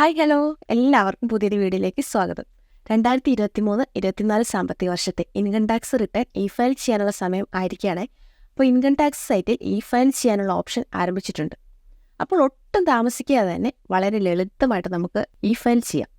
Hi hello. എല്ലാവർക്കും പുതിയൊരു വീഡിയോയിലേക്ക് സ്വാഗതം. രണ്ടായിരത്തി ഇരുപത്തി മൂന്ന് ഇരുപത്തിനാല് സാമ്പത്തിക വർഷത്തെ income tax return e file ചെയ്യാനുള്ള സമയം ആയിരിക്കുകയാണ്. അപ്പോൾ ഇൻകം ടാക്സ് സൈറ്റിൽ ഇ ഫയൽ ചെയ്യാനുള്ള ഓപ്ഷൻ ആരംഭിച്ചിട്ടുണ്ട്. അപ്പോൾ ഒട്ടും താമസിക്കാതെ തന്നെ വളരെ ലളിതമായിട്ട് നമുക്ക് ഇ ഫയൽ ചെയ്യാം.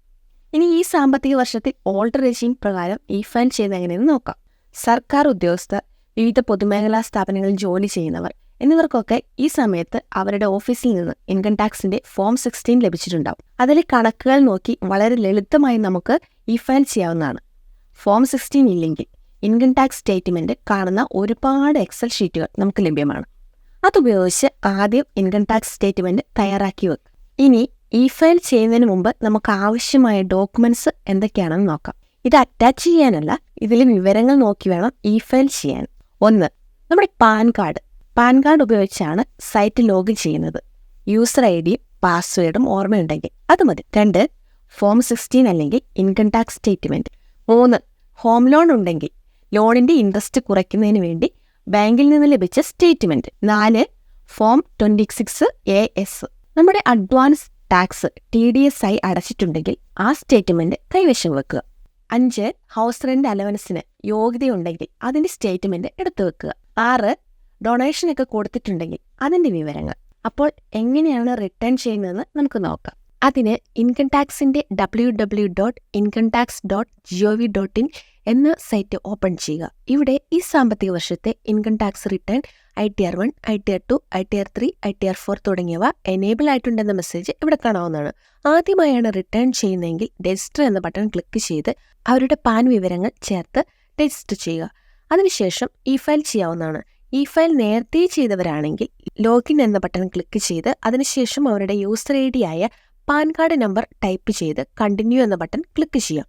ഇനി ഈ സാമ്പത്തിക വർഷത്തിൽ ഓൾഡ് റെജീം പ്രകാരം ഇ ഫയൽ ചെയ്യുന്നത് എങ്ങനെയെന്ന് നോക്കാം. സർക്കാർ ഉദ്യോഗസ്ഥർ വിവിധ പൊതുമേഖലാ സ്ഥാപനങ്ങളിൽ ജോലി ചെയ്യുന്നവർ എന്നിവർക്കൊക്കെ ഈ സമയത്ത് അവരുടെ ഓഫീസിൽ നിന്ന് ഇൻകം ടാക്സിന്റെ ഫോം സിക്സ്റ്റീൻ ലഭിച്ചിട്ടുണ്ടാവും. അതിലെ കണക്കുകൾ നോക്കി വളരെ ലളിതമായി നമുക്ക് ഇ ഫയൽ ചെയ്യാവുന്നതാണ്. ഫോം സിക്സ്റ്റീൻ ഇല്ലെങ്കിൽ ഇൻകം ടാക്സ് സ്റ്റേറ്റ്മെന്റ് കാണുന്ന ഒരുപാട് എക്സൽ ഷീറ്റുകൾ നമുക്ക് ലഭ്യമാണ്. അതുപയോഗിച്ച് ആദ്യം ഇൻകം ടാക്സ് സ്റ്റേറ്റ്മെന്റ് തയ്യാറാക്കി വെക്കുക ഇനി ഇ ഫയൽ ചെയ്യുന്നതിന് മുമ്പ് നമുക്ക് ആവശ്യമായ ഡോക്യുമെന്റ്സ് എന്തൊക്കെയാണെന്ന് നോക്കാം. ഇത് അറ്റാച്ച് ചെയ്യാനല്ല ഇതിലെ വിവരങ്ങൾ നോക്കി വേണം ഇ ഫയൽ ചെയ്യാൻ. ഒന്ന് നമ്മുടെ പാൻ കാർഡ്. പാൻ കാർഡ് ഉപയോഗിച്ചാണ് സൈറ്റ് ലോഗിൻ ചെയ്യുന്നത്. യൂസർ ഐ ഡിയും പാസ്വേഡും ഓർമ്മയുണ്ടെങ്കിൽ അത് മതി. രണ്ട് ഫോം സിക്സ്റ്റീൻ അല്ലെങ്കിൽ ഇൻകം ടാക്സ് സ്റ്റേറ്റ്മെന്റ് മൂന്ന് ഹോം ലോൺ ഉണ്ടെങ്കിൽ ലോണിന്റെ ഇൻട്രസ്റ്റ് കുറയ്ക്കുന്നതിന് വേണ്ടി ബാങ്കിൽ നിന്ന് ലഭിച്ച സ്റ്റേറ്റ്മെന്റ് നാല് form twenty six A S. നമ്മുടെ advance tax T D S ആയി അടച്ചിട്ടുണ്ടെങ്കിൽ ആ സ്റ്റേറ്റ്മെന്റ് കൈവശം വെക്കുക. അഞ്ച് ഹൗസ് റെന്റ് അലവൻസിന് യോഗ്യതയുണ്ടെങ്കിൽ അതിന്റെ സ്റ്റേറ്റ്മെന്റ് എടുത്തു വെക്കുക. ആറ് ഡൊണേഷനൊക്കെ കൊടുത്തിട്ടുണ്ടെങ്കിൽ അതിന്റെ വിവരങ്ങൾ. അപ്പോൾ എങ്ങനെയാണ് റിട്ടേൺ ചെയ്യുന്നതെന്ന് നമുക്ക് നോക്കാം. അതിന് ഇൻകം ടാക്സിന്റെ W W dot income tax dot G O V dot in എന്ന സൈറ്റ് ഓപ്പൺ ചെയ്യുക. ഇവിടെ ഈ സാമ്പത്തിക വർഷത്തെ income tax return I T R one I T R two I T R three I T R four തുടങ്ങിയവ enable ആയിട്ടുണ്ടെന്ന message ഇവിടെ കാണാവുന്നതാണ്. ആദ്യമായാണ് റിട്ടേൺ ചെയ്യുന്നതെങ്കിൽ രജിസ്റ്റർ എന്ന ബട്ടൺ ക്ലിക്ക് ചെയ്ത് അവരുടെ പാൻ വിവരങ്ങൾ ചേർത്ത് രജിസ്റ്റർ ചെയ്യുക. അതിനുശേഷം ഇ ഫയൽ ചെയ്യാവുന്നതാണ്. ഇ ഫയൽ നേരത്തെ ചെയ്തവരാണെങ്കിൽ ലോഗിൻ എന്ന ബട്ടൺ ക്ലിക്ക് ചെയ്ത് അതിനുശേഷം അവരുടെ യൂസർ ഐ ഡി ആയ പാൻ കാർഡ് നമ്പർ ടൈപ്പ് ചെയ്ത് കണ്ടിന്യൂ എന്ന ബട്ടൺ ക്ലിക്ക് ചെയ്യാം.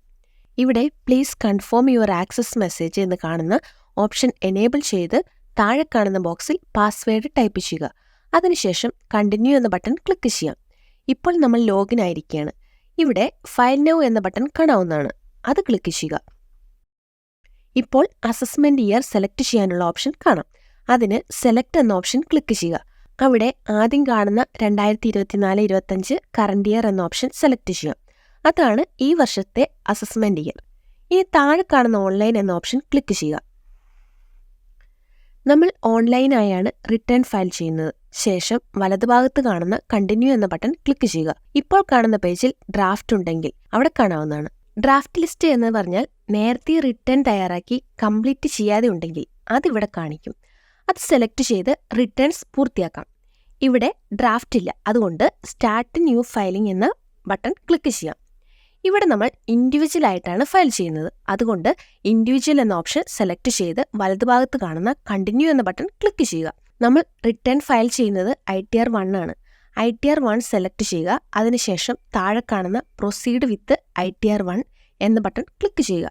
ഇവിടെ please confirm your access message എന്ന് കാണുന്ന ഓപ്ഷൻ എനേബിൾ ചെയ്ത് താഴെ കാണുന്ന ബോക്സിൽ പാസ്വേഡ് ടൈപ്പ് ചെയ്യുക. അതിനുശേഷം കണ്ടിന്യൂ എന്ന ബട്ടൺ ക്ലിക്ക് ചെയ്യാം. ഇപ്പോൾ നമ്മൾ ലോഗിൻ ആയിരിക്കുകയാണ്. ഇവിടെ ഫയൽ നൗ എന്ന ബട്ടൺ കാണാവുന്നതാണ്. അത് ക്ലിക്ക് ചെയ്യുക. ഇപ്പോൾ അസസ്മെന്റ് ഇയർ സെലക്ട് ചെയ്യാനുള്ള ഓപ്ഷൻ കാണാം. അതിന് സെലക്ട് എന്ന ഓപ്ഷൻ ക്ലിക്ക് ചെയ്യുക. അവിടെ ആദ്യം കാണുന്ന രണ്ടായിരത്തി ഇരുപത്തിനാല് ഇരുപത്തഞ്ച് കറണ്ട് ഇയർ എന്ന ഓപ്ഷൻ സെലക്ട് ചെയ്യുക. അതാണ് ഈ വർഷത്തെ അസസ്മെന്റ് ഇയർ ഇനി താഴെ കാണുന്ന ഓൺലൈൻ എന്ന ഓപ്ഷൻ ക്ലിക്ക് ചെയ്യുക. നമ്മൾ ഓൺലൈനായാണ് റിട്ടേൺ ഫയൽ ചെയ്യുന്നത്. ശേഷം വലതുഭാഗത്ത് കാണുന്ന കണ്ടിന്യൂ എന്ന ബട്ടൺ ക്ലിക്ക് ചെയ്യുക. ഇപ്പോൾ കാണുന്ന പേജിൽ ഡ്രാഫ്റ്റ് ഉണ്ടെങ്കിൽ അവിടെ കാണാവുന്നതാണ്. ഡ്രാഫ്റ്റ് ലിസ്റ്റ് എന്ന് പറഞ്ഞാൽ നേരത്തെ റിട്ടേൺ തയ്യാറാക്കി കംപ്ലീറ്റ് ചെയ്യാതെ ഉണ്ടെങ്കിൽ അതിവിടെ കാണിക്കും. അത് സെലക്ട് ചെയ്ത് റിട്ടേൺസ് പൂർത്തിയാക്കാം. ഇവിടെ ഡ്രാഫ്റ്റ് ഇല്ല. അതുകൊണ്ട് സ്റ്റാർട്ട് ന്യൂ ഫയലിംഗ് എന്ന ബട്ടൺ ക്ലിക്ക് ചെയ്യാം. ഇവിടെ നമ്മൾ ഇൻഡിവിജ്വൽ ആയിട്ടാണ് ഫയൽ ചെയ്യുന്നത്. അതുകൊണ്ട് ഇൻഡിവിജ്വൽ എന്ന ഓപ്ഷൻ സെലക്ട് ചെയ്ത് വലതുഭാഗത്ത് കാണുന്ന കണ്ടിന്യൂ എന്ന ബട്ടൺ ക്ലിക്ക് ചെയ്യുക. നമ്മൾ റിട്ടേൺ ഫയൽ ചെയ്യുന്നത് ഐ ടി ആർ വൺ ആണ്. I T R one select ചെയ്യുക അതിനുശേഷം താഴെ കാണുന്ന proceed with I T R one എന്ന ബട്ടൺ ക്ലിക്ക് ചെയ്യുക.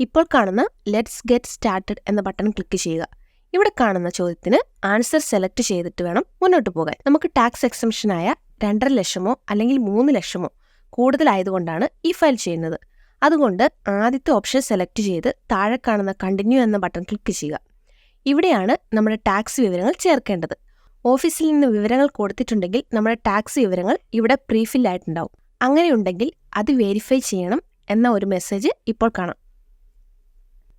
ഇപ്പോൾ കാണുന്ന ലെറ്റ്സ് ഗെറ്റ് സ്റ്റാർട്ടഡ് എന്ന ബട്ടൺ ക്ലിക്ക് ചെയ്യുക. ഇവിടെ കാണുന്ന ചോദ്യത്തിന് ആൻസർ സെലക്ട് ചെയ്തിട്ട് വേണം മുന്നോട്ട് പോകാൻ. നമുക്ക് ടാക്സ് എക്സംഷനായ രണ്ടര ലക്ഷമോ അല്ലെങ്കിൽ മൂന്ന് ലക്ഷമോ കൂടുതലായതുകൊണ്ടാണ് ഈ ഫയൽ ചെയ്യുന്നത്. അതുകൊണ്ട് ആദ്യത്തെ ഓപ്ഷൻ സെലക്ട് ചെയ്ത് താഴെ കാണുന്ന കണ്ടിന്യൂ എന്ന ബട്ടൺ ക്ലിക്ക് ചെയ്യുക. ഇവിടെയാണ് നമ്മുടെ ടാക്സ് വിവരങ്ങൾ ചേർക്കേണ്ടത്. ഓഫീസിൽ നിന്ന് വിവരങ്ങൾ കൊടുത്തിട്ടുണ്ടെങ്കിൽ നമ്മുടെ ടാക്സ് വിവരങ്ങൾ ഇവിടെ പ്രീഫില്ലായിട്ടുണ്ടാവും അങ്ങനെയുണ്ടെങ്കിൽ അത് വെരിഫൈ ചെയ്യണം എന്ന ഒരു മെസ്സേജ് ഇപ്പോൾ കാണാം.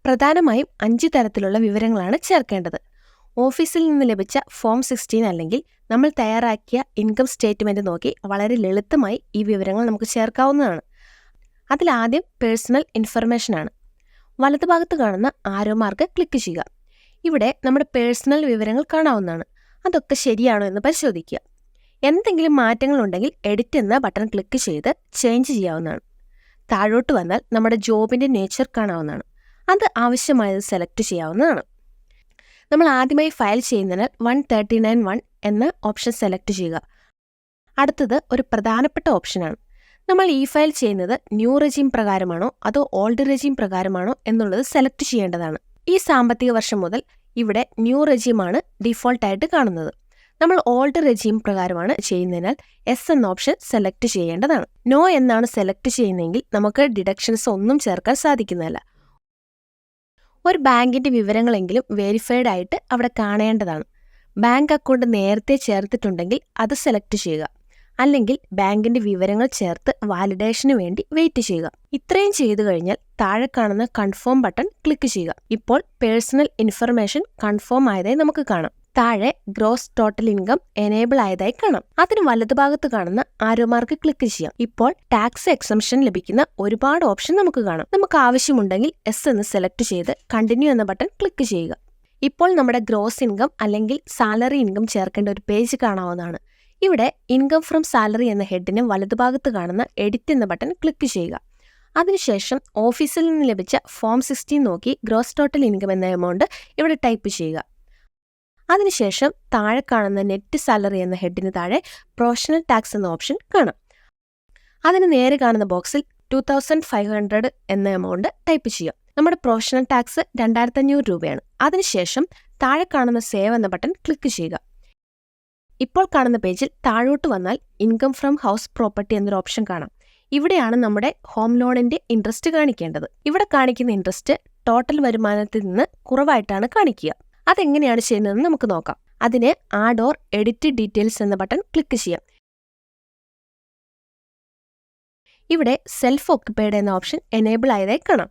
പ്രധാനമായും അഞ്ച് തരത്തിലുള്ള വിവരങ്ങളാണ് ചേർക്കേണ്ടത്. ഓഫീസിൽ നിന്ന് ലഭിച്ച ഫോം സിക്സ്റ്റീൻ അല്ലെങ്കിൽ നമ്മൾ തയ്യാറാക്കിയ ഇൻകം സ്റ്റേറ്റ്മെന്റ് നോക്കി വളരെ ലളിതമായി ഈ വിവരങ്ങൾ നമുക്ക് ചേർക്കാവുന്നതാണ്. അതിലാദ്യം പേഴ്സണൽ ഇൻഫർമേഷൻ ആണ്. വലതുഭാഗത്ത് കാണുന്ന ആരോ മാർക്ക് ക്ലിക്ക് ചെയ്യുക. ഇവിടെ നമ്മുടെ പേഴ്സണൽ വിവരങ്ങൾ കാണാവുന്നതാണ്. അതൊക്കെ ശരിയാണോ എന്ന് പരിശോധിക്കുക. എന്തെങ്കിലും മാറ്റങ്ങൾ ഉണ്ടെങ്കിൽ എഡിറ്റ് എന്ന ബട്ടൺ ക്ലിക്ക് ചെയ്ത് ചേഞ്ച് ചെയ്യാവുന്നതാണ്. താഴോട്ട് വന്നാൽ നമ്മുടെ ജോബിന്റെ നേച്ചർ കാണാവുന്നതാണ്. അത് ആവശ്യമായത് സെലക്ട് ചെയ്യാവുന്നതാണ്. നമ്മൾ ആദ്യമായി ഫയൽ ചെയ്യുന്നതിനാൽ വൺ തേർട്ടി നയൻ വൺ എന്ന ഓപ്ഷൻ സെലക്ട് ചെയ്യുക. അടുത്തത് ഒരു പ്രധാനപ്പെട്ട ഓപ്ഷനാണ് നമ്മൾ ഈ ഫയൽ ചെയ്യുന്നത് ന്യൂ റെജീം പ്രകാരമാണോ അതോ ഓൾഡ് റെജീം പ്രകാരമാണോ എന്നുള്ളത് സെലക്ട് ചെയ്യേണ്ടതാണ്. ഈ സാമ്പത്തിക വർഷം മുതൽ ഇവിടെ ന്യൂ റെജീമാണ് ഡിഫോൾട്ടായിട്ട് കാണുന്നത്. നമ്മൾ ഓൾഡ് റെജീം പ്രകാരമാണ് ചെയ്യുന്നതിനാൽ എസ് എന്ന ഓപ്ഷൻ സെലക്ട് ചെയ്യേണ്ടതാണ്. നോ എന്നാണ് സെലക്ട് ചെയ്യുന്നതെങ്കിൽ നമുക്ക് ഡിഡക്ഷൻസ് ഒന്നും ചേർക്കാൻ സാധിക്കുന്നതല്ല. ഒരു ബാങ്കിന്റെ വിവരങ്ങളെങ്കിലും വെരിഫൈഡ് ആയിട്ട് അവിടെ കാണേണ്ടതാണ്. ബാങ്ക് അക്കൗണ്ട് നേരത്തെ ചേർത്തിട്ടുണ്ടെങ്കിൽ അത് സെലക്ട് ചെയ്യുക. അല്ലെങ്കിൽ ബാങ്കിന്റെ വിവരങ്ങൾ ചേർത്ത് വാലിഡേഷന് വേണ്ടി വെയിറ്റ് ചെയ്യുക. ഇത്രയും ചെയ്തു കഴിഞ്ഞാൽ താഴെ കാണുന്ന കൺഫേം ബട്ടൺ ക്ലിക്ക് ചെയ്യുക. ഇപ്പോൾ പേഴ്സണൽ ഇൻഫർമേഷൻ കൺഫേം ആയതായി നമുക്ക് കാണാം. താഴെ ഗ്രോസ് ടോട്ടൽ ഇൻകം എനേബിൾ ആയതായി കാണാം. അതിന് വലതുഭാഗത്ത് കാണുന്ന ആരോ മാർക്ക് ക്ലിക്ക് ചെയ്യാം. ഇപ്പോൾ ടാക്സ് എക്സംഷൻ ലഭിക്കുന്ന ഒരുപാട് ഓപ്ഷൻ നമുക്ക് കാണാം. നമുക്ക് ആവശ്യമുണ്ടെങ്കിൽ എസ് എന്ന് സെലക്ട് ചെയ്ത് കണ്ടിന്യൂ എന്ന ബട്ടൺ ക്ലിക്ക് ചെയ്യുക. ഇപ്പോൾ നമ്മുടെ ഗ്രോസ് ഇൻകം അല്ലെങ്കിൽ സാലറി ഇൻകം ചേർക്കേണ്ട ഒരു പേജ് കാണാവുന്നതാണ്. ഇവിടെ ഇൻകം ഫ്രം സാലറി എന്ന ഹെഡിന് വലതുഭാഗത്ത് കാണുന്ന എഡിറ്റ് എന്ന ബട്ടൺ ക്ലിക്ക് ചെയ്യുക. അതിനുശേഷം ഓഫീസിൽ നിന്ന് ലഭിച്ച ഫോം സിക്സ്റ്റീൻ നോക്കി ഗ്രോസ് ടോട്ടൽ ഇൻകം എന്ന എമൗണ്ട് ഇവിടെ ടൈപ്പ് ചെയ്യുക. അതിനുശേഷം താഴെ കാണുന്ന നെറ്റ് സാലറി എന്ന ഹെഡിന് താഴെ പ്രൊഫഷണൽ ടാക്സ് എന്ന ഓപ്ഷൻ കാണാം. അതിന് നേരെ കാണുന്ന ബോക്സിൽ ടു തൗസൻഡ് ഫൈവ് ഹൺഡ്രഡ് എന്ന എമൗണ്ട് ടൈപ്പ് ചെയ്യാം. നമ്മുടെ പ്രൊഫഷണൽ ടാക്സ് രണ്ടായിരത്തി അഞ്ഞൂറ് രൂപയാണ്. അതിനുശേഷം താഴെ കാണുന്ന സേവ് എന്ന ബട്ടൺ ക്ലിക്ക് ചെയ്യുക. ഇപ്പോൾ കാണുന്ന പേജിൽ താഴോട്ട് വന്നാൽ ഇൻകം ഫ്രം ഹൗസ് പ്രോപ്പർട്ടി എന്നൊരു ഓപ്ഷൻ കാണാം. ഇവിടെയാണ് നമ്മുടെ ഹോം ലോണിന്റെ ഇൻട്രസ്റ്റ് കാണിക്കേണ്ടത്. ഇവിടെ കാണിക്കുന്ന ഇൻട്രസ്റ്റ് ടോട്ടൽ വരുമാനത്തിൽ നിന്ന് കുറവായിട്ടാണ് കാണിക്കുക. അതെങ്ങനെയാണ് ചെയ്യുന്നതെന്ന് നമുക്ക് നോക്കാം. അതിന് ആഡ് ഓർ എഡിറ്റ് ഡീറ്റെയിൽസ് എന്ന ബട്ടൺ ക്ലിക്ക് ചെയ്യാം. ഇവിടെ സെൽഫ് ഓക്കുപൈഡ് എന്ന ഓപ്ഷൻ എനേബിൾ ആയതായി കാണാം.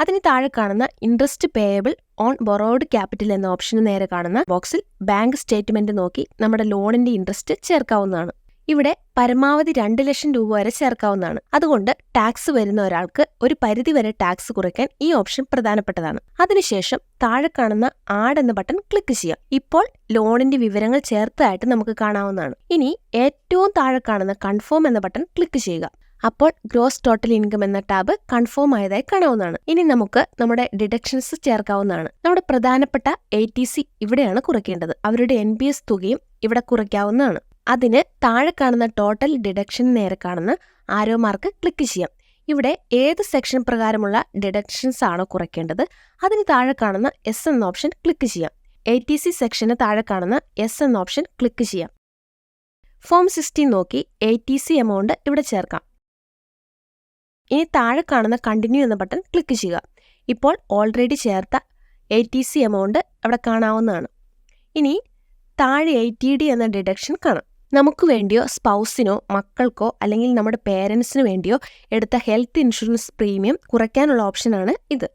അതിന് താഴെ കാണുന്ന interest payable on borrowed capital എന്ന ഓപ്ഷന് നേരെ കാണുന്ന ബോക്സിൽ ബാങ്ക് സ്റ്റേറ്റ്മെന്റ് നോക്കി നമ്മുടെ ലോണിന്റെ ഇൻട്രസ്റ്റ് ചേർക്കാവുന്നതാണ്. ഇവിടെ പരമാവധി രണ്ട് ലക്ഷം രൂപ വരെ ചേർക്കാവുന്നതാണ്. അതുകൊണ്ട് ടാക്സ് വരുന്ന ഒരാൾക്ക് ഒരു പരിധി വരെ ടാക്സ് കുറയ്ക്കാൻ ഈ ഓപ്ഷൻ പ്രധാനപ്പെട്ടതാണ്. അതിനുശേഷം താഴെ കാണുന്ന ആഡ് എന്ന ബട്ടൺ ക്ലിക്ക് ചെയ്യാം. ഇപ്പോൾ ലോണിന്റെ വിവരങ്ങൾ ചേർത്തതായിട്ട് നമുക്ക് കാണാവുന്നതാണ്. ഇനി ഏറ്റവും താഴെ കാണുന്ന കൺഫേം എന്ന ബട്ടൺ ക്ലിക്ക് ചെയ്യുക. അപ്പോൾ ഗ്രോസ് ടോട്ടൽ ഇൻകം എന്ന ടാബ് കൺഫേം ആയതായി കാണാവുന്നതാണ്. ഇനി നമുക്ക് നമ്മുടെ ഡിഡക്ഷൻസ് ചേർക്കാവുന്നതാണ്. നമ്മുടെ പ്രധാനപ്പെട്ട എ ടി സി ഇവിടെയാണ് കുറയ്ക്കേണ്ടത്. അവരുടെ എൻ എസ് തുകയും ഇവിടെ കുറയ്ക്കാവുന്നതാണ്. അതിന് താഴെ കാണുന്ന ടോട്ടൽ ഡിഡക്ഷൻ നേരെ കാണുന്ന ആരോ മാർക്ക് ക്ലിക്ക് ചെയ്യാം. ഇവിടെ ഏത് സെക്ഷൻ പ്രകാരമുള്ള ഡിഡക്ഷൻസ് ആണോ കുറയ്ക്കേണ്ടത് അതിന് താഴെ കാണുന്ന എസ് എന്ന ഓപ്ഷൻ ക്ലിക്ക് ചെയ്യാം. എ ടി സി സെക്ഷന് താഴെ കാണുന്ന എസ് എന്ന ഓപ്ഷൻ ക്ലിക്ക് ചെയ്യാം. ഫോം സിക്സ്റ്റീൻ നോക്കി എ ടി സി എമൗണ്ട് ഇവിടെ ചേർക്കാം. ഇനി താഴെ കാണുന്ന കണ്ടിന്യൂ എന്ന ബട്ടൺ ക്ലിക്ക് ചെയ്യുക. ഇപ്പോൾ ഓൾറെഡി ചേർത്ത എ ടി സി എമൗണ്ട് അവിടെ കാണാവുന്നതാണ്. ഇനി താഴെ എ ടി ഡി എന്ന ഡിഡക്ഷൻ കാണാം. നമുക്ക് വേണ്ടിയോ സ്പൗസിനോ മക്കൾക്കോ അല്ലെങ്കിൽ നമ്മുടെ പേരൻസിന് വേണ്ടിയോ എടുത്ത ഹെൽത്ത് ഇൻഷുറൻസ് പ്രീമിയം കുറയ്ക്കാനുള്ള ഓപ്ഷനാണ് ഇത്.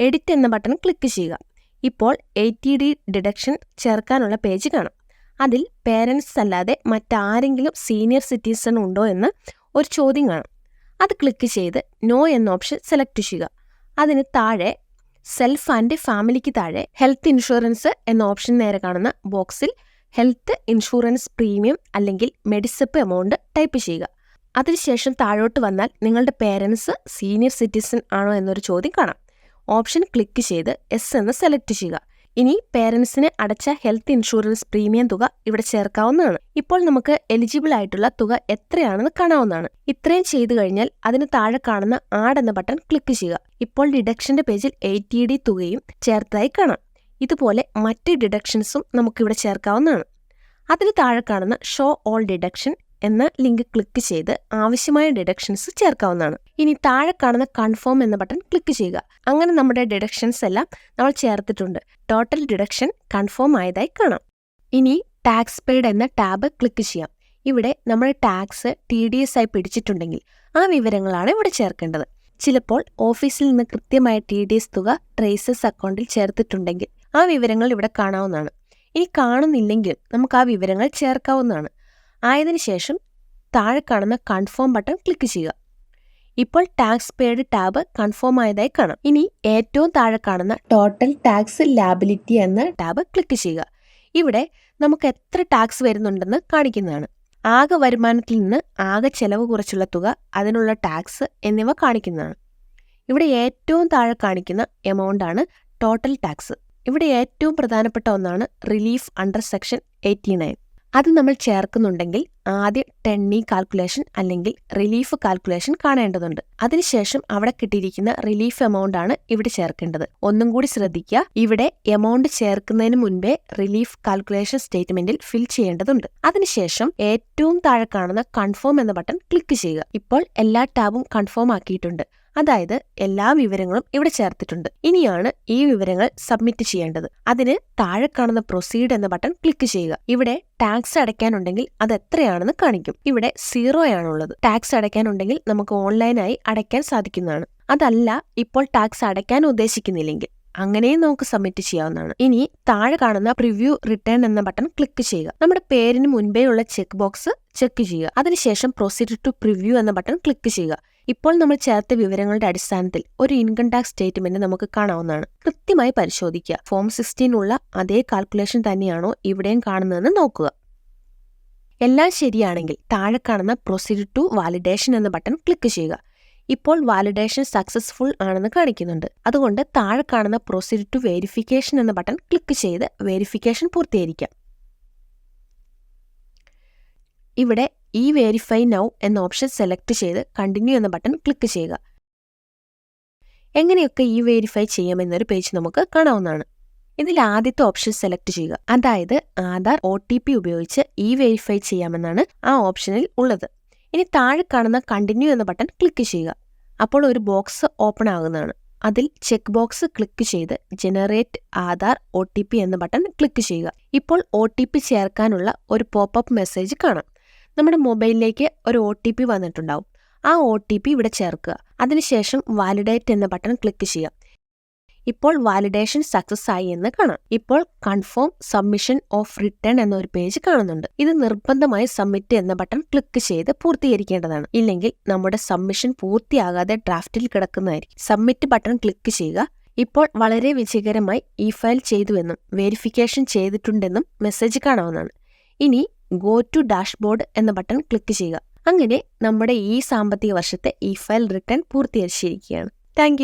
എഡിറ്റ് എന്ന ബട്ടൺ ക്ലിക്ക് ചെയ്യുക. ഇപ്പോൾ എ ടി ഡി ഡിഡക്ഷൻ ചേർക്കാനുള്ള പേജ് കാണാം. അതിൽ പേരൻസ് അല്ലാതെ മറ്റാരെങ്കിലും സീനിയർ സിറ്റിസൺ ഉണ്ടോ എന്ന് ഒരു ചോദ്യം കാണാം. അത് ക്ലിക്ക് ചെയ്ത് നോ എന്ന ഓപ്ഷൻ സെലക്ട് ചെയ്യുക. അതിന് താഴെ സെൽഫ് ആൻഡ് ഫാമിലിക്ക് താഴെ ഹെൽത്ത് ഇൻഷുറൻസ് എന്ന ഓപ്ഷൻ നേരെ കാണുന്ന ബോക്സിൽ ഹെൽത്ത് ഇൻഷുറൻസ് പ്രീമിയം അല്ലെങ്കിൽ മെഡിസപ്പ് എമൗണ്ട് ടൈപ്പ് ചെയ്യുക. അതിനുശേഷം താഴോട്ട് വന്നാൽ നിങ്ങളുടെ പേരൻസ് സീനിയർ സിറ്റിസൺ ആണോ എന്നൊരു ചോദ്യം കാണാം. ഓപ്ഷൻ ക്ലിക്ക് ചെയ്ത് എസ് എന്ന് സെലക്ട് ചെയ്യുക. ഇനി പേരൻസിന് അടച്ച ഹെൽത്ത് ഇൻഷുറൻസ് പ്രീമിയം തുക ഇവിടെ ചേർക്കാവുന്നതാണ്. ഇപ്പോൾ നമുക്ക് എലിജിബിൾ ആയിട്ടുള്ള തുക എത്രയാണെന്ന് കാണാവുന്നതാണ്. ഇത്രയും ചെയ്തു കഴിഞ്ഞാൽ അതിന് താഴെ കാണുന്ന ആഡ് എന്ന ബട്ടൺ ക്ലിക്ക് ചെയ്യുക. ഇപ്പോൾ ഡിഡക്ഷന്റെ പേജിൽ എ ടി ഡി തുകയും ചേർത്തതായി കാണാം. ഇതുപോലെ മറ്റ് ഡിഡക്ഷൻസും നമുക്കിവിടെ ചേർക്കാവുന്നതാണ്. അതിന് താഴെ കാണുന്ന ഷോ ഓൾ ഡിഡക്ഷൻ എന്ന ലിങ്ക് ക്ലിക്ക് ചെയ്ത് ആവശ്യമായ ഡിഡക്ഷൻസ് ചേർക്കാവുന്നതാണ്. ഇനി താഴെ കാണുന്ന കൺഫേം എന്ന ബട്ടൺ ക്ലിക്ക് ചെയ്യുക. അങ്ങനെ നമ്മുടെ ഡിഡക്ഷൻസ് എല്ലാം നമ്മൾ ചേർത്തിട്ടുണ്ട്. ടോട്ടൽ ഡിഡക്ഷൻ കൺഫേം ആയതായി കാണാം. ഇനി ടാക്സ് പെയ്ഡ് എന്ന ടാബ് ക്ലിക്ക് ചെയ്യാം. ഇവിടെ നമ്മൾ ടാക്സ് ടി ഡി എസ് ആയി പിടിച്ചിട്ടുണ്ടെങ്കിൽ ആ വിവരങ്ങളാണ് ഇവിടെ ചേർക്കേണ്ടത്. ചിലപ്പോൾ ഓഫീസിൽ നിന്ന് കൃത്യമായ ടി ഡി എസ് തുക ട്രേസസ് അക്കൗണ്ടിൽ ചേർത്തിട്ടുണ്ടെങ്കിൽ ആ വിവരങ്ങൾ ഇവിടെ കാണാവുന്നതാണ്. ഇനി കാണുന്നില്ലെങ്കിൽ നമുക്ക് ആ വിവരങ്ങൾ ചേർക്കാവുന്നതാണ്. ആയതിനു ശേഷം താഴെ കാണുന്ന കൺഫേം ബട്ടൺ ക്ലിക്ക് ചെയ്യുക. ഇപ്പോൾ ടാക്സ് പെയ്ഡ് ടാബ് കൺഫേം ആയതായി കാണാം. ഇനി ഏറ്റവും താഴെ കാണുന്ന ടോട്ടൽ ടാക്സ് ലാബിലിറ്റി എന്ന ടാബ് ക്ലിക്ക് ചെയ്യുക. ഇവിടെ നമുക്ക് എത്ര ടാക്സ് വരുന്നുണ്ടെന്ന് കാണിക്കുന്നതാണ്. ആകെ വരുമാനത്തിൽ നിന്ന് ആകെ ചെലവ് കുറച്ചുള്ള തുക അതിനുള്ള ടാക്സ് എന്നിവ കാണിക്കുന്നതാണ്. ഇവിടെ ഏറ്റവും താഴെ കാണിക്കുന്ന എമൗണ്ട് ആണ് ടോട്ടൽ ടാക്സ് ഇവിടെ ഏറ്റവും പ്രധാനപ്പെട്ട ഒന്നാണ് relief under section eighty nine അത് നമ്മൾ ചേർക്കുന്നുണ്ടെങ്കിൽ ആദ്യം ടെണ്ണി കാൽക്കുലേഷൻ അല്ലെങ്കിൽ റിലീഫ് കാൽക്കുലേഷൻ കാണേണ്ടതുണ്ട്. അതിനുശേഷം അവിടെ കിട്ടിയിരിക്കുന്ന റിലീഫ് എമൗണ്ട് ആണ് ഇവിടെ ചേർക്കേണ്ടത്. ഒന്നും കൂടി ശ്രദ്ധിക്കുക. ഇവിടെ എമൗണ്ട് ചേർക്കുന്നതിന് മുൻപേ റിലീഫ് കാൽക്കുലേഷൻ സ്റ്റേറ്റ്മെന്റിൽ ഫിൽ ചെയ്യേണ്ടതുണ്ട്. അതിനുശേഷം ഏറ്റവും താഴെ കാണുന്ന കൺഫേം എന്ന ബട്ടൺ ക്ലിക്ക് ചെയ്യുക. ഇപ്പോൾ എല്ലാ ടാബും കൺഫേം ആക്കിയിട്ടുണ്ട്. അതായത് എല്ലാ വിവരങ്ങളും ഇവിടെ ചേർത്തിട്ടുണ്ട്. ഇനിയാണ് ഈ വിവരങ്ങൾ സബ്മിറ്റ് ചെയ്യേണ്ടത്. അതിന് താഴെ കാണുന്ന പ്രൊസീഡ് എന്ന ബട്ടൺ ക്ലിക്ക് ചെയ്യുക. ഇവിടെ ടാക്സ് അടയ്ക്കാനുണ്ടെങ്കിൽ അത് എത്രയാണെന്ന് കാണിക്കും. ഇവിടെ സീറോ ആണുള്ളത്. ടാക്സ് അടയ്ക്കാനുണ്ടെങ്കിൽ നമുക്ക് ഓൺലൈനായി അടയ്ക്കാൻ സാധിക്കുന്നതാണ്. അതല്ല ഇപ്പോൾ ടാക്സ് അടയ്ക്കാൻ ഉദ്ദേശിക്കുന്നില്ലെങ്കിൽ. അങ്ങനെയും നമുക്ക് സബ്മിറ്റ് ചെയ്യാവുന്നതാണ്. ഇനി താഴെ കാണുന്ന പ്രിവ്യൂ റിട്ടേൺ എന്ന ബട്ടൺ ക്ലിക്ക് ചെയ്യുക. നമ്മുടെ പേരിന് മുൻപേ ഉള്ള ചെക്ക് ബോക്സ് ചെക്ക് ചെയ്യുക. അതിനുശേഷം പ്രൊസീഡ് ടു പ്രിവ്യൂ എന്ന ബട്ടൺ ക്ലിക്ക് ചെയ്യുക. ഇപ്പോൾ നമ്മൾ ചേർത്ത വിവരങ്ങളുടെ അടിസ്ഥാനത്തിൽ ഒരു ഇൻകം ടാക്സ് സ്റ്റേറ്റ്മെന്റ് നമുക്ക് കാണാവുന്നതാണ്. കൃത്യമായി പരിശോധിക്കുക. ഫോം സിക്സ്റ്റീൻ ഉള്ള അതേ കാൽക്കുലേഷൻ തന്നെയാണോ ഇവിടെയും കാണുന്നതെന്ന് നോക്കുക. എല്ലാം ശരിയാണെങ്കിൽ താഴെ കാണുന്ന പ്രൊസീഡ് ടു വാലിഡേഷൻ എന്ന ബട്ടൺ ക്ലിക്ക് ചെയ്യുക. ഇപ്പോൾ വാലിഡേഷൻ സക്സസ്ഫുൾ ആണെന്ന് കാണിക്കുന്നുണ്ട്. അതുകൊണ്ട് താഴെ കാണുന്ന പ്രൊസീഡ് ടു വെരിഫിക്കേഷൻ എന്ന ബട്ടൺ ക്ലിക്ക് ചെയ്ത് വെരിഫിക്കേഷൻ പൂർത്തീകരിക്കാം. ഇവിടെ ഈ വെരിഫൈ നൗ എന്ന ഓപ്ഷൻ സെലക്ട് ചെയ്ത് കണ്ടിന്യൂ എന്ന ബട്ടൺ ക്ലിക്ക് ചെയ്യുക. എങ്ങനെയൊക്കെ ഈ വെരിഫൈ ചെയ്യാമെന്നൊരു പേജ് നമുക്ക് കാണാവുന്നതാണ്. ഇതിൽ ആദ്യത്തെ ഓപ്ഷൻ സെലക്ട് ചെയ്യുക. അതായത് ആധാർ ഒ ടി പി ഉപയോഗിച്ച് ഇ വെരിഫൈ ചെയ്യാമെന്നാണ് ആ ഓപ്ഷനിൽ ഉള്ളത്. ഇനി താഴെ കാണുന്ന കണ്ടിന്യൂ എന്ന ബട്ടൺ ക്ലിക്ക് ചെയ്യുക. അപ്പോൾ ഒരു ബോക്സ് ഓപ്പൺ ആകുന്നതാണ്. അതിൽ ചെക്ക് ബോക്സ് ക്ലിക്ക് ചെയ്ത് generate Aadhaar O T P എന്ന ബട്ടൺ ക്ലിക്ക് ചെയ്യുക. ഇപ്പോൾ ഒ ടി പി ചേർക്കാനുള്ള ഒരു പോപ്പ് അപ്പ് മെസ്സേജ് കാണാം. നമ്മുടെ മൊബൈലിലേക്ക് ഒരു ഒ ടി പി വന്നിട്ടുണ്ടാവും. ആ ഒ ടി പി ഇവിടെ ചേർക്കുക. അതിനുശേഷം വാലിഡേറ്റ് എന്ന ബട്ടൺ ക്ലിക്ക് ചെയ്യുക. ഇപ്പോൾ വാലിഡേഷൻ സക്സസ് ആയി എന്ന് കാണാം. ഇപ്പോൾ കൺഫേം സബ്മിഷൻ ഓഫ് റിട്ടേൺ എന്നൊരു പേജ് കാണുന്നുണ്ട്. ഇത് നിർബന്ധമായി സബ്മിറ്റ് എന്ന ബട്ടൺ ക്ലിക്ക് ചെയ്ത് പൂർത്തീകരിക്കേണ്ടതാണ്. ഇല്ലെങ്കിൽ നമ്മുടെ സബ്മിഷൻ പൂർത്തിയാകാതെ ഡ്രാഫ്റ്റിൽ കിടക്കുന്നതായിരിക്കും. സബ്മിറ്റ് ബട്ടൺ ക്ലിക്ക് ചെയ്യുക. ഇപ്പോൾ വളരെ വിജയകരമായി ഇ ഫയൽ ചെയ്തുവെന്നും വെരിഫിക്കേഷൻ ചെയ്തിട്ടുണ്ടെന്നും മെസ്സേജ് കാണാവുന്നതാണ്. ഇനി ഗോ ടു ഡാഷ്ബോർഡ് എന്ന ബട്ടൺ ക്ലിക്ക് ചെയ്യുക. അങ്ങനെ നമ്മുടെ ഈ സാമ്പത്തിക വർഷത്തെ ഇ ഫയൽ റിട്ടേൺ പൂർത്തീകരിച്ചിരിക്കുകയാണ്. താങ്ക്